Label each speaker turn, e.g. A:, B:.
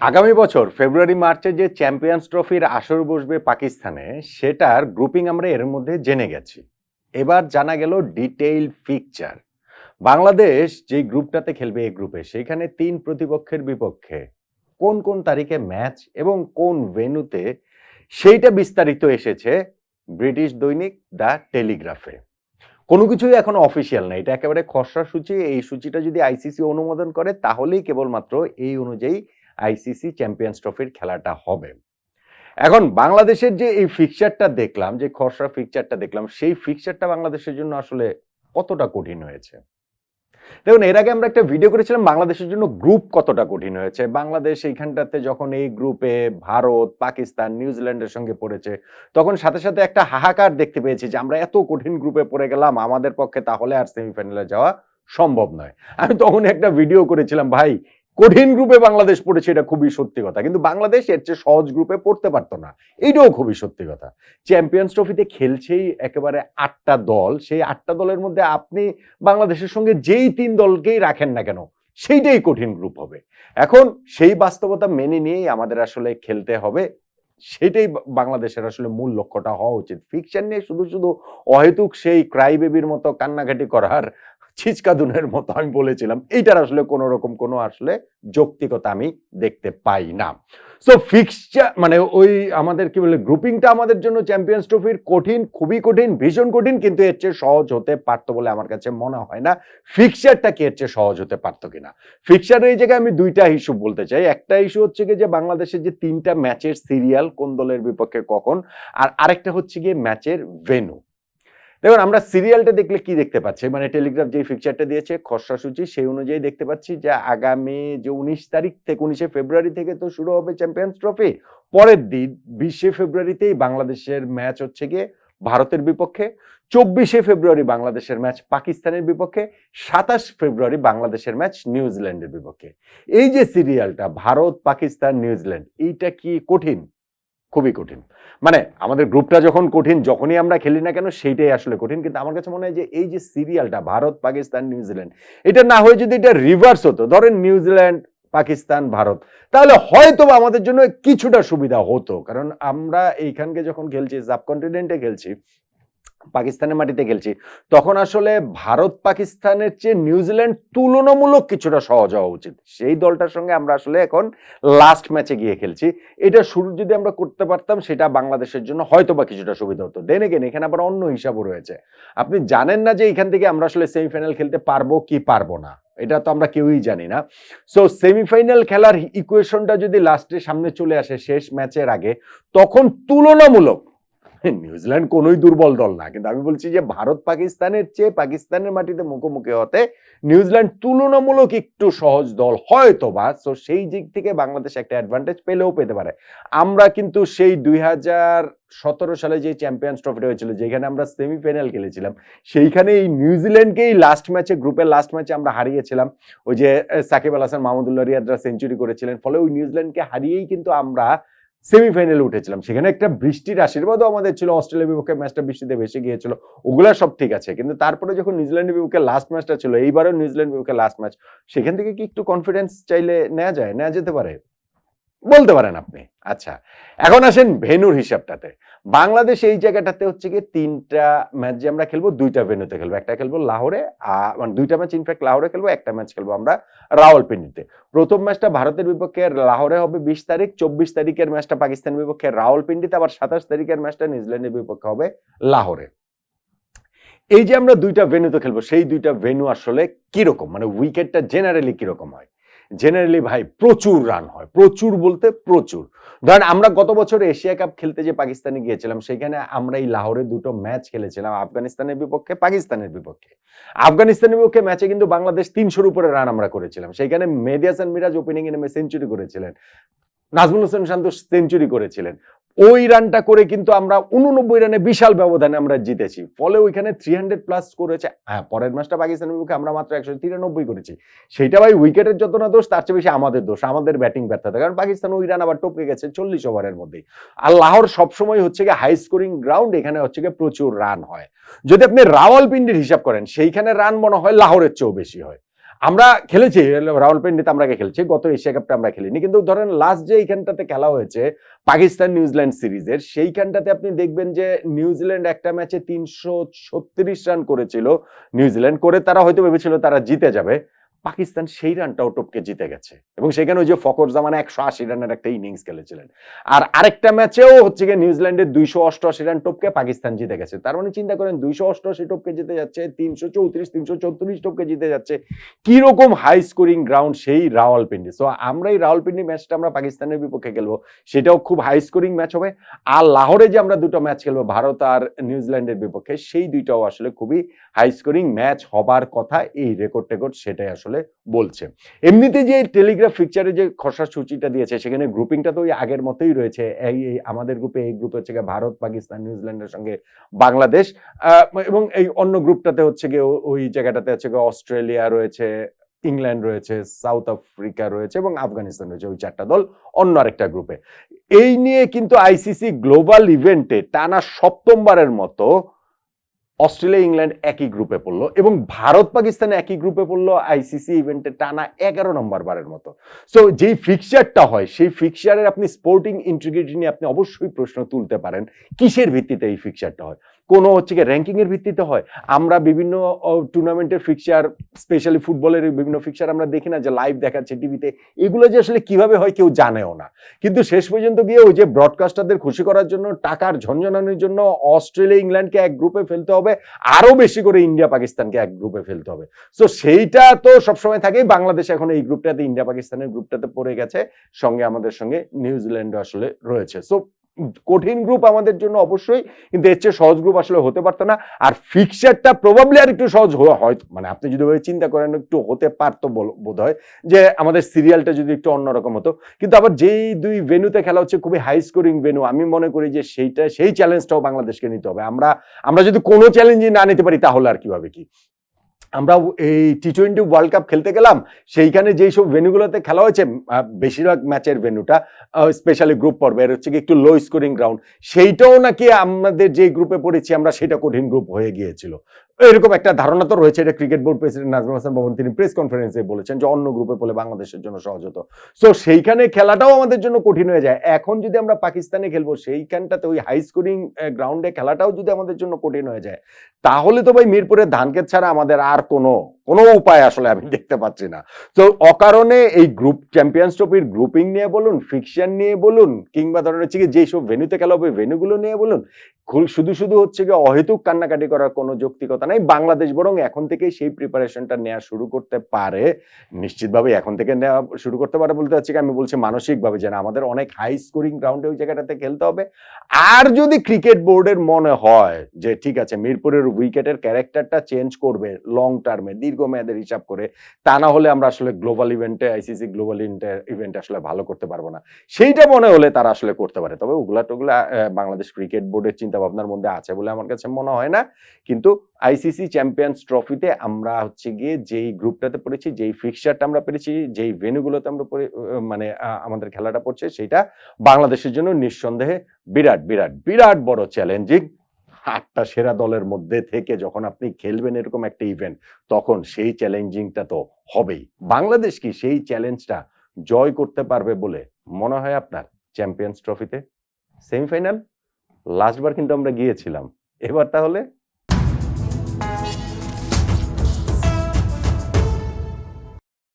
A: আগামী বছর ফেব্রুয়ারি, মার্চে যে চ্যাম্পিয়ন্স ট্রফির আসর বসবে পাকিস্তানে, সেটার গ্রুপিং আমরা এর মধ্যে জেনে গেছি। এবার জানা গেল ডিটেইল পিকচার বাংলাদেশ যে গ্রুপটাতে খেলবে এই গ্রুপে, সেখানে তিন প্রতিপক্ষের বিপক্ষে কোন কোন তারিখে ম্যাচ এবং কোন ভেন্যুতে সেইটা বিস্তারিত এসেছে ব্রিটিশ দৈনিক দ্য টেলিগ্রাফে। কোনো কিছুই এখন অফিসিয়াল না, এটা একেবারে খসড়া সূচি। এই সূচিটা যদি আইসিসি অনুমোদন করে, তাহলেই কেবলমাত্র এই অনুযায়ী আইসিসি চ্যাম্পিয়ন্স ট্রফির খেলাটা হবে। এখন বাংলাদেশের যে এই ফিকচারটা দেখলাম, যে খসড়া ফিকচারটা দেখলাম, সেই ফিকচারটা বাংলাদেশের জন্য আসলে কতটা কঠিন হয়েছে? দেখুন, এর আগে আমরা একটা ভিডিও করেছিলাম, বাংলাদেশের জন্য গ্রুপ কতটা কঠিন হয়েছে। বাংলাদেশ এইখানটাতে যখন এই গ্রুপে ভারত, পাকিস্তান, নিউজিল্যান্ডের সঙ্গে পড়েছে, তখন সাথে সাথে একটা হাহাকার দেখতে পেয়েছি যে আমরা এত কঠিন গ্রুপে পড়ে গেলাম, আমাদের পক্ষে তাহলে আর সেমিফাইনালে যাওয়া সম্ভব নয়। আমি তখন একটা ভিডিও করেছিলাম, ভাই কঠিন গ্রুপে বাংলাদেশ পড়েছে, এটা খুবই সত্যি কথা। কিন্তু বাংলাদেশ এর চেয়ে সহজ গ্রুপে পড়তে পারতো না। এইটাও খুবই সত্যি কথা। চ্যাম্পিয়ন্স ট্রফিতে খেলছেই একেবারে আটটা দল। সেই আটটা দলের মধ্যে আপনি বাংলাদেশের সঙ্গে যেই তিন দলকেই রাখেন না কেন, সেইটাই কঠিন গ্রুপ হবে। এখন সেই বাস্তবতা মেনে নিয়েই আমাদের আসলে খেলতে হবে। সেটাই বাংলাদেশের আসলে মূল লক্ষ্যটা হওয়া উচিত। ফিকশন নিয়ে শুধু শুধু অহেতুক সেই ক্রাইবেবির মতো কান্নাকাটি করার ছিচকাদুনের মতো আমি বলেছিলাম। এইটার আসলে কোনো রকম কোনো আসলে যৌক্তিকতা আমি দেখতে পাই না। সো ফিক্সচার মানে ওই আমাদের কি বলে গ্রুপিংটা আমাদের জন্য চ্যাম্পিয়ন্স ট্রফির কঠিন, খুবই কঠিন, ভীষণ কঠিন, কিন্তু এর চেয়ে সহজ হতে পারতো বলে আমার কাছে মনে হয় না। ফিক্সচারটা কি এর চেয়ে সহজ হতে পারতো কিনা? ফিক্সচারের এই জায়গায় আমি দুইটা ইস্যু বলতে চাই। একটা ইস্যু হচ্ছে গিয়ে যে বাংলাদেশের যে তিনটা ম্যাচের সিরিয়াল কোন দলের বিপক্ষে কখন, আর আরেকটা হচ্ছে গিয়ে ম্যাচের ভেনু দেখুন, আমরা সিরিয়ালটা দেখলে কি দেখতে পাচ্ছি? মানে টেলিগ্রাফ যে ফিকচারটা দিয়েছে, খসড়া সূচি, সেই অনুযায়ী দেখতে পাচ্ছি যে আগামী যে উনিশ তারিখ থেকে, উনিশে ফেব্রুয়ারি থেকে তো শুরু হবে চ্যাম্পিয়ন্স ট্রফি পরের দিন বিশে ফেব্রুয়ারিতেই বাংলাদেশের ম্যাচ হচ্ছে গিয়ে ভারতের বিপক্ষে, চব্বিশে ফেব্রুয়ারি বাংলাদেশের ম্যাচ পাকিস্তানের বিপক্ষে, সাতাশ ফেব্রুয়ারি বাংলাদেশের ম্যাচ নিউজিল্যান্ডের বিপক্ষে। এই যে সিরিয়ালটা ভারত পাকিস্তান নিউজিল্যান্ড এইটা কি কঠিন? খুবই কঠিন। মানে আমাদের গ্রুপটা যখন কঠিন, যখনই আমরা খেলি না কেন, সেইটাই আসলে কঠিন। কিন্তু আমার কাছে মনে হয় যে এই যে সিরিয়ালটা, ভারত, পাকিস্তান নিউজিল্যান্ড এটা না হয়ে যদি এটা রিভার্স হতো, ধরেন নিউজিল্যান্ড পাকিস্তান, ভারত, তাহলে হয়তো আমাদের জন্য কিছুটা সুবিধা হতো। কারণ আমরা এইখানকে যখন খেলছি সাবকন্টিনেন্টে খেলছি পাকিস্তানের মাটিতে খেলছি। তখন আসলে ভারত পাকিস্তানের চেয়ে নিউজিল্যান্ড তুলনামূলক কিছুটা সহজ হওয়া উচিত। সেই দলটার সঙ্গে আমরা আসলে এখন লাস্ট ম্যাচে গিয়ে খেলছি। এটা শুরু যদি আমরা করতে পারতাম, সেটা বাংলাদেশের জন্য হয়তো বা কিছুটা সুবিধা হতো। দেন এগেন এখানে আবার অন্য হিসাবও রয়েছে। আপনি জানেন না যে এখান থেকে আমরা আসলে সেমিফাইনাল খেলতে পারব কি পারব না? এটা তো আমরা কেউই জানি না। সো সেমিফাইনাল খেলার ইকুয়েশনটা যদি লাস্টে সামনে চলে আসে শেষ ম্যাচের আগে, তখন তুলনামূলক নিউজিল্যান্ড কোনোই দুর্বল দল না। কিন্তু আমি বলছি যে ভারত পাকিস্তানের চেয়ে পাকিস্তানের মাটিতে মুখোমুখি হতে নিউজিল্যান্ড তুলনামূলক একটু সহজ দল হয়তো বা সো সেই দিক থেকে বাংলাদেশ একটা অ্যাডভান্টেজ পেলেও পেতে পারে। আমরা কিন্তু সেই দুই হাজার সতেরো সালে যে চ্যাম্পিয়ন্স ট্রফিটা হয়েছিল, যেখানে আমরা সেমিফাইনাল খেলেছিলাম সেইখানে এই নিউজিল্যান্ডকেই লাস্ট ম্যাচে গ্রুপের লাস্ট ম্যাচে আমরা হারিয়েছিলাম। ওই যে সাকিব আল হাসান, মাহমুদুল্লাহ রিয়াদরা সেঞ্চুরি করেছিলেন, ফলে ওই নিউজিল্যান্ডকে হারিয়েই কিন্তু আমরা সেমিফাইনালে উঠেছিলাম। সেখানে একটা বৃষ্টির আশীর্বাদও আমাদের ছিল। অস্ট্রেলিয়ার বিপক্ষে ম্যাচটা বৃষ্টিতে ভেসে গিয়েছিল। ওগুলো সব ঠিক আছে। কিন্তু তারপরে যখন নিউজিল্যান্ডের বিপক্ষে লাস্ট ম্যাচটা ছিল, এইবারও নিউজিল্যান্ড বিপক্ষে লাস্ট ম্যাচ সেখান থেকে কি একটু কনফিডেন্স চাইলে নেওয়া যায়? নেওয়া যেতে পারে? বলতে পারেন আপনি। আচ্ছা এখন আসেন ভেনুর হিসাবটাতে। বাংলাদেশ এই জায়গাটাতে হচ্ছে কি তিনটা ম্যাচ যে আমরা খেলব, দুইটা ভেনুতে খেলব। একটা খেলব লাহোরে মানে দুইটা ম্যাচ ইনফ্যাক্ট লাহোরে খেলব, একটা ম্যাচ খেলব আমরা রাওয়ালপিন্ডিতে। প্রথম ম্যাচটা ভারতের বিপক্ষে লাহোরে হবে বিশ তারিখ, চব্বিশ তারিখের ম্যাচটা পাকিস্তানের বিপক্ষে রাওয়ালপিন্ডিতে, আবার সাতাশ তারিখের ম্যাচটা নিউজিল্যান্ডের বিপক্ষে হবে লাহোরে। এই যে আমরা দুইটা ভেন্যুতে খেলব, সেই দুইটা ভেন্যু আসলে কীরকম? মানে উইকেটটা জেনারেলি কীরকম হয়? জেনারেলি ভাই, প্রচুর রান হয়। প্রচুর বলতে প্রচুর। ধরেন আমরা গত বছর এশিয়া কাপ খেলতে যে পাকিস্তানে গিয়েছিলাম, সেখানে আমরা এই লাহোরে দুটো ম্যাচ খেলেছিলাম, আফগানিস্তানের বিপক্ষে, পাকিস্তানের বিপক্ষে। আফগানিস্তানের বিপক্ষে ম্যাচে কিন্তু বাংলাদেশ তিনশোর উপরে রান আমরা করেছিলাম। সেখানে মেদিয়াসান মিরাজ ওপেনিং এ নেমে সেঞ্চুরি করেছিলেন। নাজমুল হোসেন শান্ত সেঞ্চুরি করেছিলেন। ওই রানটা করে কিন্তু আমরা উননব্বই রানে বিশাল ব্যবধানে আমরা জিতেছি। ফলে ওইখানে থ্রি হান্ড্রেড প্লাস করেছে হ্যাঁ পরের ম্যাচটা পাকিস্তানের বিপক্ষে আমরা মাত্র একশো তিরানব্বই করেছি। সেইটা ভাই উইকেটের যত না দোষ, তার চেয়ে বেশি আমাদের দোষ, আমাদের ব্যাটিং ব্যর্থতা। কারণ পাকিস্তান ওই রান আবার টপকে গেছে চল্লিশ ওভারের মধ্যেই। আর লাহোর সবসময় হচ্ছে গিয়ে হাই স্কোরিং গ্রাউন্ড এখানে হচ্ছে গিয়ে প্রচুর রান হয়। যদি আপনি রাওয়াল রাওয়ালপিন্ডির হিসাব করেন, সেইখানে রান মনে হয় লাহোরের চেয়েও বেশি হয়। আমরা খেলেছি, রাওয়ালপিন্ডিতে আমরা খেলছি, গত এশিয়া কাপটা আমরা খেলিনি। কিন্তু ধরেন লাস্ট যে এইখানটাতে খেলা হয়েছে, পাকিস্তান নিউজিল্যান্ড সিরিজের, সেইখানটাতে আপনি দেখবেন যে নিউজিল্যান্ড একটা ম্যাচে তিনশো ছত্রিশ রান করেছিল নিউজিল্যান্ড করে তারা হয়তো ভেবেছিল তারা জিতে যাবে। পাকিস্তান সেই রানটাও টপকে জিতে গেছে। এবং সেখানে ওই যে ফকর জামানে একশো আশি রানের একটা ইনিংস খেলেছিলেন। আর আরেকটা ম্যাচেও হচ্ছে গিয়ে নিউজিল্যান্ডের দুইশো অষ্টআশি রান টপকে পাকিস্তান জিতে গেছে। তার মানে চিন্তা করেন, দুইশো অষ্টআশি টপকে জিতে যাচ্ছে, তিনশো চৌত্রিশ তিনশো চৌত্রিশ টপকে জিতে যাচ্ছে। কীরকম হাই স্কোরিং গ্রাউন্ড সেই রাওয়ালপিন্ডি। সো আমরা এই রাওয়ালপিন্ডি ম্যাচটা আমরা পাকিস্তানের বিপক্ষে খেলব। সেটাও খুব হাই স্কোরিং ম্যাচ হবে। আর লাহোরে যে আমরা দুটো ম্যাচ খেলব, ভারত আর নিউজিল্যান্ডের বিপক্ষে, সেই দুইটাও আসলে খুবই হাই স্কোরিং ম্যাচ হবার কথা। এই রেকর্ড টেকর্ড সেটাই আসলে বলছে। এমনিতে যে টেলিগ্রাফ ফিকচারে যে খসড়া সূচিটা দিয়েছে, সেখানে গ্রুপিংটা তো ওই আগের মতোই রয়েছে। এই আমাদের গ্রুপে এই গ্রুপে হচ্ছে গিয়ে ভারত, পাকিস্তান, নিউজিল্যান্ডের সঙ্গে বাংলাদেশ এবং এই অন্য গ্রুপটাতে হচ্ছে গিয়ে ওই জায়গাটাতে হচ্ছে গিয়ে অস্ট্রেলিয়া রয়েছে, ইংল্যান্ড রয়েছে, সাউথ আফ্রিকা রয়েছে, এবং আফগানিস্তান রয়েছে, ওই চারটা দল অন্য আরেকটা গ্রুপে এই নিয়ে কিন্তু আইসিসি গ্লোবাল ইভেন্টে টানা সপ্তমবারের মতো অস্ট্রেলিয়া, ইংল্যান্ড একই গ্রুপে পড়ল এবং ভারত, পাকিস্তান একই গ্রুপে পড়ল আইসিসি ইভেন্টে টানা এগারো নম্বর বারের মতো। সো যেই ফিক্সারটা হয়, সেই ফিক্সারের আপনি স্পোর্টিং ইন্টিগ্রিটি নিয়ে আপনি অবশ্যই প্রশ্ন তুলতে পারেন, কিসের ভিত্তিতে এই ফিক্সারটা হয়? কোনো হচ্ছে কি র্যাঙ্কিং এর ভিত্তিতে হয়। আমরা বিভিন্ন টুর্নামেন্টের ফিক্সার স্পেশালি ফুটবলের বিভিন্ন ফিক্সার আমরা দেখি না যে লাইভ দেখাচ্ছে টিভিতে এগুলো যে আসলে কীভাবে হয় কেউ জানেও না। কিন্তু শেষ পর্যন্ত গিয়ে ওই যে ব্রডকাস্টারদের খুশি করার জন্য, টাকার ঝঞ্ঝনানোর জন্য অস্ট্রেলিয়া, ইংল্যান্ডকে এক গ্রুপে ফেলতে হবে আরও বেশি করে ইন্ডিয়া, পাকিস্তানকে এক গ্রুপে ফেলতে হবে। সো সেইটা তো সবসময় থাকেই। বাংলাদেশ এখন এই গ্রুপটাতে ইন্ডিয়া, পাকিস্তানের গ্রুপটাতে পড়ে গেছে। সঙ্গে আমাদের সঙ্গে নিউজিল্যান্ড আসলে রয়েছে। সো কঠিন গ্রুপ আমাদের জন্য অবশ্যই, কিন্তু এর চেয়ে সহজ গ্রুপ আসলে হতে পারতো না। আর ফিক্সারটা প্রবাবলি আর একটু সহজ হ- হয়তো মানে আপনি যদি ওই চিন্তা করেন, একটু হতে পারতো বোধ হয় যে আমাদের সিরিয়ালটা যদি একটু অন্যরকম হতো। কিন্তু আবার যেই দুই ভেনুতে খেলা হচ্ছে, খুবই হাই স্কোরিং ভেনু আমি মনে করি যে সেইটা সেই চ্যালেঞ্জটাও বাংলাদেশকে নিতে হবে। আমরা আমরা যদি কোনো চ্যালেঞ্জই না নিতে পারি, তাহলে আর কীভাবে কি? আমরা এই টি টোয়েন্টি ওয়ার্ল্ড কাপ খেলতে গেলাম, সেইখানে যেই সব ভেনুগুলোতে খেলা হয়েছে বেশিরভাগ ম্যাচের ভেনুটা স্পেশালি গ্রুপ পর্বে, এর হচ্ছে কি একটু লো স্কোরিং গ্রাউন্ড সেইটাও নাকি আমাদের যে গ্রুপে পড়েছি, আমরা সেটা কঠিন গ্রুপ হয়ে গিয়েছিল। এরকম একটা ধারণা তো রয়েছে, এটা cricket board president Nazmul Hasan ভবন, তিনি প্রেস কনফারেন্সে বলেছেন যে অন্য গ্রুপে পড়লে বাংলাদেশের জন্য সহজ হতো। সো সেইখানে খেলাটাও আমাদের জন্য কঠিন হয়ে যায়। এখন যদি আমরা পাকিস্তানে খেলব, সেইখানটাতে ওই হাই স্কোরিং গ্রাউন্ডে খেলাটাও যদি আমাদের জন্য কঠিন হয়ে যায়, তাহলে তো ভাই মিরপুরের ধানক্ষেত ছাড়া আমাদের আর কোনো কোনো উপায় আসলে আমি দেখতে পাচ্ছি না। তো অকারণে এই গ্রুপ চ্যাম্পিয়ন্স ট্রফির গ্রুপিং নিয়ে বলুন ফিকশন নিয়ে বলুন, কিংবা ধরেন হচ্ছে কি যেসব ভেন্যুতে খেলা হবে ভেন্যুগুলো নিয়ে বলুন শুধু শুধু হচ্ছে কি অহেতুক কান্নাকাটি করার কোনো যৌক্তিকতা নাই। বাংলাদেশ বরং এখন থেকেই সেই প্রিপারেশনটা নেওয়া শুরু করতে পারে। নিশ্চিতভাবে এখন থেকে নেওয়া শুরু করতে পারে বলতে চাচ্ছি আমি বলছি মানসিকভাবে যে না, আমাদের অনেক হাই স্কোরিং গ্রাউন্ডে ওই জায়গাটাতে খেলতে হবে। আর যদি ক্রিকেট বোর্ডের মনে হয় যে ঠিক আছে মিরপুরের উইকেটের ক্যারেক্টারটা চেঞ্জ করবে লং টার্মে দীর্ঘমেয়াদের হিসাব করে তা না হলে আমরা আসলে গ্লোবাল ইভেন্টে আইসিসি গ্লোবাল ইভেন্টে আসলে ভালো করতে পারব না। সেইটা মনে হলে তারা আসলে করতে পারে। তবে ওগুলা টোগুলা বাংলাদেশ ক্রিকেট বোর্ডের চিন্তা ভাবনার মধ্যে আছে বলে আমার কাছে মনে হয় না। কিন্তু আইসিসি চ্যাম্পিয়ন্স ট্রফিতে আমরা হচ্ছে গিয়ে যেই গ্রুপটাতে পড়েছি, যেই ফিক্সারটা আমরা পেরেছি, যেই ভেনুগুলোতে আমরা মানে আমাদের খেলাটা পড়ছে, সেটা বাংলাদেশের জন্য নিঃসন্দেহে বিরাট বিরাট বিরাট বড় চ্যালেঞ্জিং আটটা সেরা দলের মধ্যে থেকে যখন আপনি খেলবেন এরকম একটা ইভেন্ট তখন সেই চ্যালেঞ্জিংটা তো হবেই। বাংলাদেশ কি সেই চ্যালেঞ্জটা জয় করতে পারবে বলে মনে হয় আপনার চ্যাম্পিয়ন্স ট্রফিতে? সেমিফাইনাল লাস্টবার কিন্তু আমরা গিয়েছিলাম। এবার তাহলে